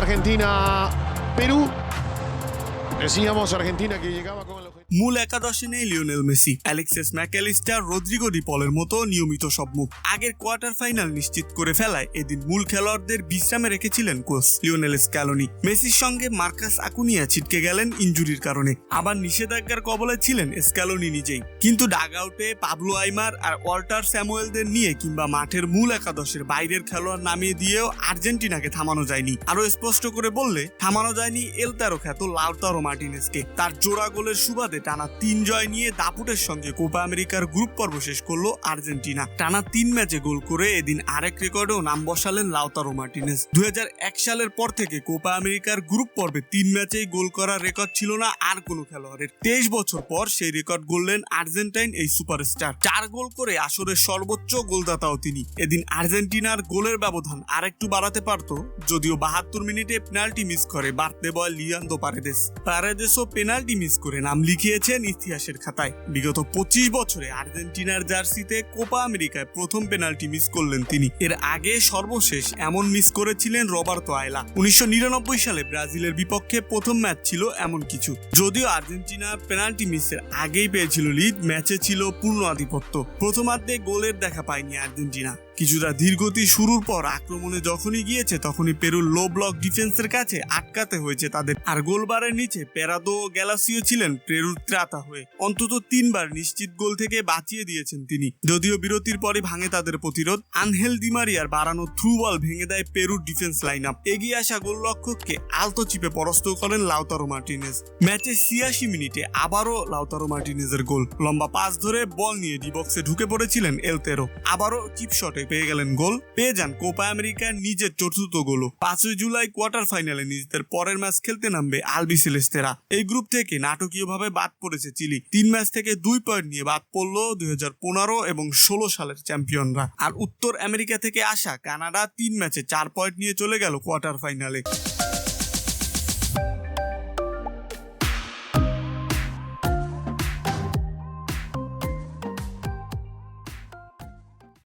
Argentina, Perú. Decíamos Argentina que llegaba con el. মূল একাদশে নেই Lionel Messi Alexis Mac Allister Rodrigo ডিপলের মতো নিয়মিত সব মুখ। আগের কোয়ার্টার ফাইনাল নিশ্চিত করে ফেলায় এদিন মূল খেলোয়াড়দের বিশ্রামে রেখেছিলেন কোচ লিওনেল স্ক্যালোনি। মেসির সঙ্গে মার্কাস আকুনিয়া ছিটকে গেলেন ইনজুরির কারণে। আবার নিষেধাজ্ঞার কবলে ছিলেন স্ক্যালোনি নিজেই। কিন্তু ডাগ আউটে পাবলো আইমার আর ওয়াল্টার স্যামুয়েলদের নিয়ে কিংবা মাঠের মূল একাদশের বাইরের খেলোয়াড় নামিয়ে দিয়েও আর্জেন্টিনাকে থামানো যায়নি। আরও স্পষ্ট করে বললে, থামানো যায়নি এলতারো খ্যাত লাউতারো মার্টিনেসকে। তার জোড়া গোলের সুবাদে টানা তিন জয় নিয়ে দাপুটের সঙ্গে কোপা আমেরিকার গ্রুপ পর্ব শেষ করল আর্জেন্টিনা। টানা তিন ম্যাচে গোল করে এদিন আরেক রেকর্ডেও নাম বসালেন লাউতারো মার্টিনেস দুই সালের পর থেকে কোপা আমেরিকার গ্রুপ পর্বে তিন ম্যাচেই গোল করার রেকর্ড ছিল না আর কোনো খেলোয়াড়ের। তেইশ বছর পর সেই রেকর্ড গড়লেন আর্জেন্টাইন এই সুপারস্টার। চার গোল করে আসরের সর্বোচ্চ গোলদাতাও তিনি। এদিন আর্জেন্টিনার গোলের ব্যবধান আরেকটু বাড়াতে পারত, যদিও বাহাত্তর মিনিটে পেনাল্টি মিস করে বাড়তে বয় লিয়ান্দো পারেদেস। পারেদেসও পেনাল্টি মিস করে নাম লিখিয়েছেন ইতিহাসের খাতায়। বিগত পঁচিশ বছরে আর্জেন্টিনার জার্সিতে কোপা আমেরিকায় প্রথম পেনাল্টি মিস করলেন তিনি। এর আগে সর্বশেষ এমন মিস করেছিলেন রবার্তো আয়লা। উনিশশো নিরানব্বই সালে ব্রাজিলের বিপক্ষে প্রথম ম্যাচ ছিল এমন কিছু। যদিও আর্জেন্টিনা পেনাল্টি মিসের আগেই পেয়েছিল লিড, ম্যাচে ছিল পূর্ণ আধিপত্য। প্রথমার্ধে গোলের দেখা পায়নি আর্জেন্টিনা। কিছুটা ধীরগতি শুরুর পর আক্রমণে যখনই গিয়েছে, তখনই পেরুর লো ব্লক ডিফেন্সের কাছে আটকাতে হয়েছে তাদের। আর গোলবারের নিচে পেরাদো গ্যালাসিও ছিলেন পেরুর ত্রাতা হয়ে। অন্তত তিনবার নিশ্চিত গোল থেকে বাঁচিয়ে দিয়েছেন তিনি। যদিও বিরতির পরে ভাঙে তাদের প্রতিরোধ, আনহেল ডিমারিয়ার বাড়ানো থ্রু বল ভেঙে দেয় পেরুর ডিফেন্স লাইন আপ এগিয়ে আসা গোলরক্ষককে আলতো চিপে পরাস্ত করেন লাউতারো মার্টিনেজ। ম্যাচে ছিয়াশি মিনিটে আবারও লাউতারো মার্টিনেজের গোল। লম্বা পাস ধরে বল নিয়ে ডিবক্সে ঢুকে পড়েছিলেন এলতেরো। আবারও চিপ শটে পেয়ে গেলেন গোল। পেয়ে যান কোপা আমেরিকার নিজের চতুর্থ গোলও। পাঁচই জুলাই কোয়ার্টার ফাইনালে নিজেদের পরের ম্যাচ খেলতে নামবে আলবি সেলেস্তেরা। এই গ্রুপ থেকে নাটকীয়ভাবে বাদ পড়েছে চিলি। তিন ম্যাচ থেকে দুই পয়েন্ট নিয়ে বাদ পড়ল দুই এবং ষোলো সালের চ্যাম্পিয়নরা। আর উত্তর আমেরিকা থেকে আসা কানাডা তিন ম্যাচে চার পয়েন্ট নিয়ে চলে গেল কোয়ার্টার ফাইনালে।